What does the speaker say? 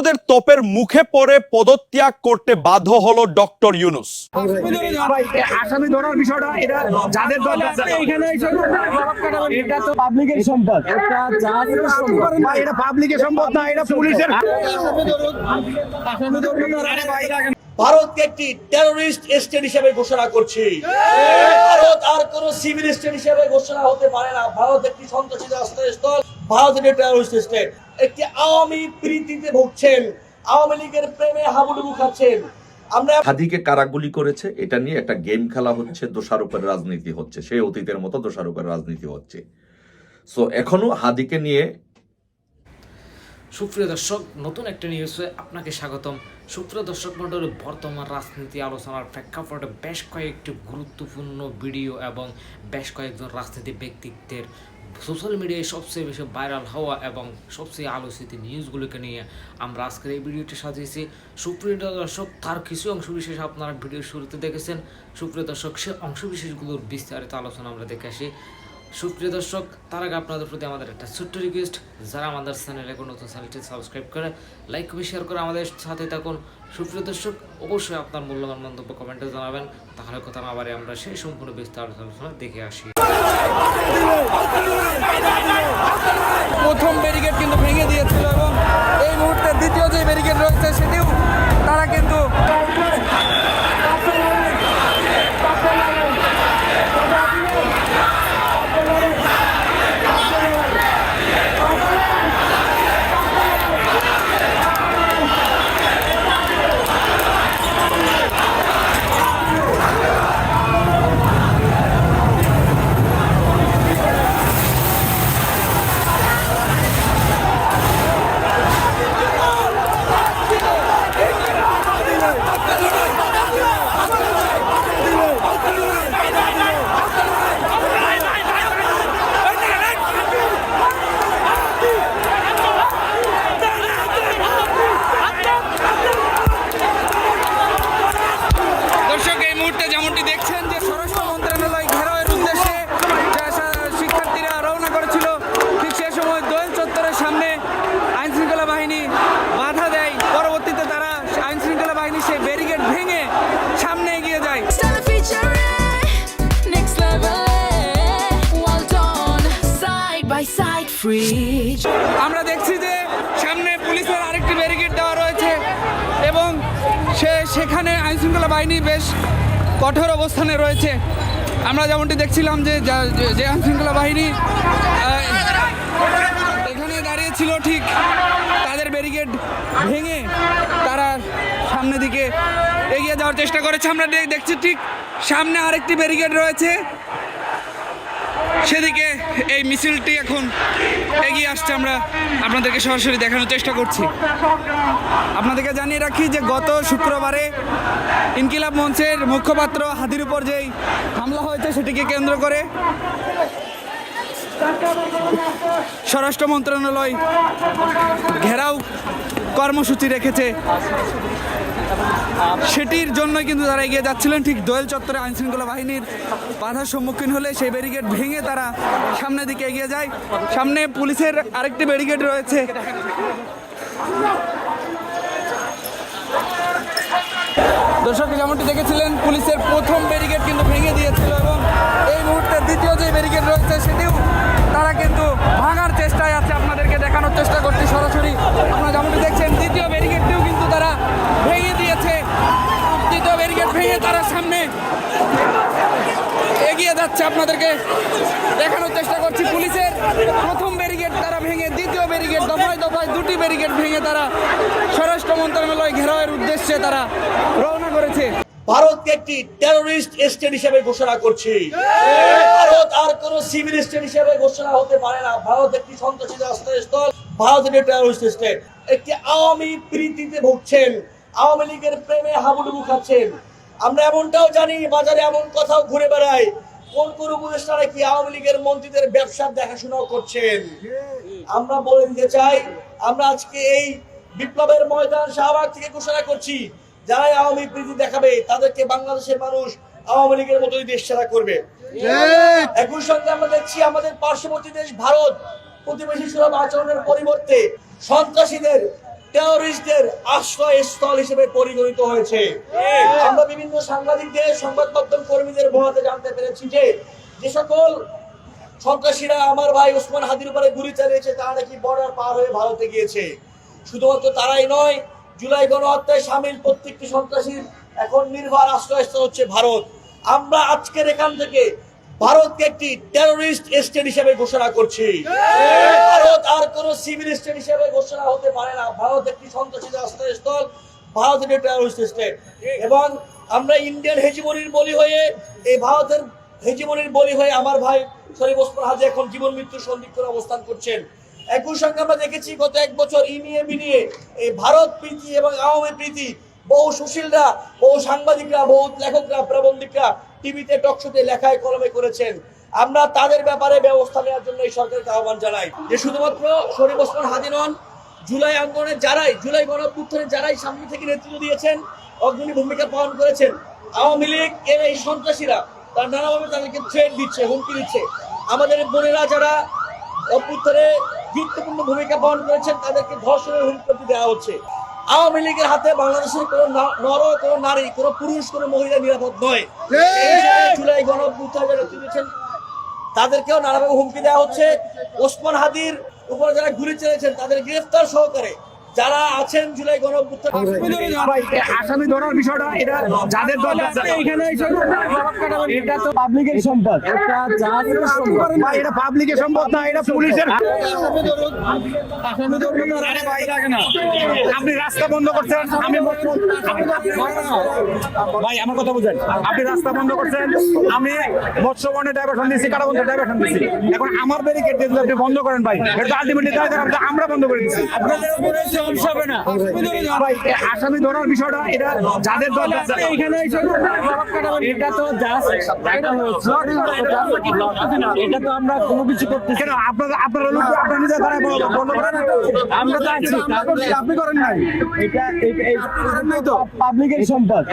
ছাত্রদের তোপের মুখে পড়ে পদত্যাগ করতে বাধ্য হলো ডক্টর ইউনুস। আসামি ধরার বিষয়টা এটা যাদের এখানে এটা তো পাবলিকের সম্পদ। এটা জাহাজের সম্পদ। ভাই, এটা পাবলিকের সম্পদ না এটা পুলিশের ভারতকে একটি টেরোরিস্ট স্টেট হিসেবে ঘোষণা করছি। ভারত আর কোন সিভিল স্টেট হিসেবে ঘোষণা হতে পারে না। ভারত একটি সন্ত্রাসী রাষ্ট্রস্থল ভারত একটি টেরোরিস্ট স্টেট একটি আওয়ামী প্রীতিতে ভুগছেন। আওয়ামী লীগের প্রেমে হাবুডুবু খাচ্ছেন। আমরা হাদিকে কারা গুলি করেছে এটা নিয়ে একটা গেম খেলা হচ্ছে দোষারোপের রাজনীতি হচ্ছে। সেই অতীতের মতো দোষারোপের রাজনীতি হচ্ছে। সো এখনও হাদিকে নিয়ে সুপ্রিয় দর্শক নতুন একটা নিউজে আপনাকে স্বাগতম। সুপ্রিয় দর্শক মণ্ডলী বর্তমান রাজনীতি আলোচনার প্রেক্ষাপটে বেশ কয়েকটি গুরুত্বপূর্ণ ভিডিও এবং বেশ কয়েকজন রাজনীতি ব্যক্তিত্বের সোশ্যাল মিডিয়ায় সবচেয়ে বেশি ভাইরাল হওয়া এবং সবচেয়ে আলোচিত নিউজগুলোকে নিয়ে আমরা আজকের এই ভিডিওটি সাজিয়েছি। সুপ্রিয় দর্শক, তার কিছু অংশ বিশেষ আপনারা ভিডিও শুরুতে দেখেছেন। সুপ্রিয় দর্শক, সে অংশ বিশেষগুলোর বিস্তারিত আলোচনা আমরা দেখে আসি। সুপ্রিয় দর্শক, তার আগে আপনাদের প্রতি আমাদের একটা ছোট্ট রিকোয়েস্ট যারা আমাদের চ্যানেলে কোনো নতুন চ্যানেলটি সাবস্ক্রাইব করে লাইক কবে শেয়ার করে আমাদের সাথে থাকুন। সুপ্রিয় দর্শক, অবশ্যই আপনার মূল্যবান মন্তব্য কমেন্টে জানাবেন। তাহলে কথা না বারে আমরা সেই সম্পূর্ণ বিস্তারিত আলোচনা দেখে আসি। প্রথম ব্যারিকেড কিন্তু ভেঙে দিয়েছিল এবং এই মুহূর্তে দ্বিতীয় যে ব্যারিকেড রয়েছে সেটিও আমরা দেখছি যে সামনে পুলিশের আরেকটি ব্যারিকেড দেওয়া রয়েছে এবং সে সেখানে আইন শৃঙ্খলা বাহিনী বেশ কঠোর অবস্থানে রয়েছে। আমরা যেমনটি দেখছিলাম যে যে- যে আইন শৃঙ্খলা বাহিনী এখানে দাঁড়িয়ে ছিল ঠিক তাদের ব্যারিকেড ভেঙে তারা সামনে দিকে এগিয়ে যাওয়ার চেষ্টা করেছে। আমরা দেখছি ঠিক সামনে আরেকটি ব্যারিকেড রয়েছে। সেদিকে এই মিছিলটি এখন এগিয়ে আসছে আমরা আপনাদেরকে সরাসরি দেখানোর চেষ্টা করছি। আপনাদেরকে জানিয়ে রাখি যে গত শুক্রবারে ইনকিলাব মঞ্চের মুখপাত্র হাতির উপর যেই হামলা হয়েছে সেটিকে কেন্দ্র করে স্বরাষ্ট্র মন্ত্রণালয় ঘেরাও কর্মসূচি রেখেছে। সেটির জন্য কিন্তু তারা এগিয়ে যাচ্ছিলেন। ঠিক দোয়েল চত্বরে আইন শৃঙ্খলা বাহিনীর বাধার সম্মুখীন হলে সেই ব্যারিকেড ভেঙে তারা সামনের দিকে এগিয়ে যায়। সামনে পুলিশের আরেকটি ব্যারিকেড রয়েছে। দর্শক, যেমনটি দেখেছিলেন, পুলিশের প্রথম ব্যারিকেড কিন্তু ভেঙে দিয়েছিল এবং এই মুহূর্তে দ্বিতীয় যে ব্যারিকেড রয়েছে, সেটিও তারা কিন্তু ভাঙার চেষ্টায় আছে, আপনাদেরকে দেখানোর চেষ্টা করছি সরাসরি। আপনারা যেমনটি দেখছেন, দ্বিতীয় ব্যারিকেডটিও কিন্তু তারা ভেঙে দিয়েছে। দ্বিতীয় ব্যারিকেড ভেঙে তারা সামনে এগিয়ে যাচ্ছে আপনাদেরকে দেখানোর চেষ্টা করছি পুলিশের। প্রথম ব্যারিকেড তারা ভেঙে, দ্বিতীয় ব্যারিকেড দফায় দফায় দুটি ব্যারিকেড ভেঙে তারা স্বরাষ্ট্র মন্ত্রণালয় ঘেরাওয়ের উদ্দেশ্যে তারা রওনা করেছে। ভারতকে একটি টেরোরিস্ট স্টেট হিসেবে ঘোষণা করছি। ভারত আর কোন সিভিল স্টেট হিসেবে ঘোষণা হতে পারে না। ভারত একটি সন্ত্রাসী রাষ্ট্রস্থল, ভারত একটি টেরোরিস্ট স্টেট একটি আওয়ামী প্রীতিতে ভুগছেন, আওয়ামী লীগের প্রেমে হাবুডুবু খাচ্ছেন। আমরা এমনটাও জানি, বাজারে এমন কথাও ঘুরে বেড়ায়। কোন কোন উপদেষ্টারা কি আওয়ামী লীগের মন্ত্রীদের ব্যবসার দেখাশোনাও করছেন? আমরা বলে দিতে চাই, আমরা আজকে এই বিপ্লবের ময়দান শাহবাগ থেকে ঘোষণা করছি। যারাই আওয়ামী প্রীতি দেখাবে তাদেরকে বাংলাদেশের মানুষ আওয়ামী লীগের মতোই দেশ ছাড়া করবে। একই সঙ্গে আমরা দেখছি আমাদের পার্শ্ববর্তী দেশ ভারত প্রতিবেশী সুলভ আচরণের পরিবর্তে সন্ত্রাসীদের টেরোরিস্টদের আশ্রয়স্থল হিসেবে পরিগণিত হয়েছে। আমরা বিভিন্ন সাংবাদিকদের সংবাদ মাধ্যম কর্মীদের বহাতে জানতে পেরেছি যে যে সকল সন্ত্রাসীরা আমার ভাই ওসমান হাদির উপরে গুলি চালিয়েছে তারা নাকি বর্ডার পার হয়ে ভারতে গিয়েছে। শুধুমাত্র তারাই নয় জুলাই গণহত্যায় সামিল প্রত্যেকটি সন্ত্রাসীর এখন নির্ভর আশ্রয়স্থল হচ্ছে ভারত। আমরা আজকের এখান থেকে ভারতকে একটি টেরোরিস্ট স্টেট হিসেবে ঘোষণা করছি। ভারত আর কোন সিভিল স্টেট হিসেবে ঘোষণা হতে পারে না। ভারত একটি সন্ত্রাসীদের আশ্রয়স্থল, ভারত একটি টেরোরিস্ট স্টেট এবং আমরা ইন্ডিয়ান হেজিমনির বলি হয়ে, এই ভারতের হেজিমনির বলি হয়ে আমার ভাই শরীফ ওসমান হাজি এখন জীবন মৃত্যুর সন্দিগ্ধ অবস্থান করছেন। একই সঙ্গে আমরা দেখেছি গত এক বছর ইনিয়ে বিনিয়ে এই ভারত প্রীতি এবং আওয়ামী প্রীতি, বহু সুশীলরা, বহু সাংবাদিকরা, বহু লেখকরা, প্রবন্ধিকরা টিভিতে টকশোতে লেখায়, কলমে করেছেন। আমরা তাদের ব্যাপারে ব্যবস্থা নেওয়ার জন্য এই সরকারকে আহ্বান জানাই। যে শুধুমাত্র শরীফ ওসমান হাজি নন, জুলাই আন্দোলনে যারাই, জুলাই গণঅভ্যুত্থানে যারাই সামনে থেকে নেতৃত্ব দিয়েছেন, অগ্রণী ভূমিকা পালন করেছেন, আওয়ামী লীগ, এর এই সন্ত্রাসীরা, তার নানাভাবে তাদেরকে থ্রেড দিচ্ছে, হুমকি দিচ্ছে। আমাদের বোনেরা যারা অভ্যুত্থানে গুরুত্বপূর্ণ ভূমিকা পালন করেছেন তাদেরকে ধর্ষণের হুমকি দেওয়া হচ্ছে। আওয়ামী লীগের হাতে বাংলাদেশের কোন নর কোন নারী কোন পুরুষ কোন মহিলা নিরাপদ নয়। জুলাই গণ অভ্যুত্থানে যারা নেতৃত্ব তাদেরকেও নানাভাবে হুমকি দেওয়া হচ্ছে। ওসমান হাদির উপরে যারা ঘুরে চলেছেন তাদের গ্রেফতার সহকারে যারা আছেন জুলাই গণ ভাই, আসামি ধরার বিষয়টা এটা যাদের দরকার এখানে এটা তো পাবলিকের সম্পদ। এটা জাহাজের সম্পদ ভাই, এটা পাবলিকের সম্পদ না এটা পুলিশের আপনি রাস্তা বন্ধ করছেন আমি ভাই আমার কথা বুঝেন। আপনি রাস্তা বন্ধ করছেন আমি মৎস্য বনে ডাইভারশন দিচ্ছি কারা বন্ধ ডাইভারশন দিচ্ছি এখন আমার ব্যারিকেড দিয়ে আপনি বন্ধ করেন ভাই এটা আলটিমেটলি আমরা বন্ধ করে দিচ্ছি। হবে না। আসামি ধরার বিষয়টা এটা যাদের দরকার এখানে এটা তো জাস্ট এটা তো আমরা কোনো কিছু করতে কেন আপনারা আপনারা লোক আপনারা নিজে ধারায় বন্ধ করেন। আমরা তো আছি। আপনি করেন নাই। এটা এই পাবলিকের সম্পদ।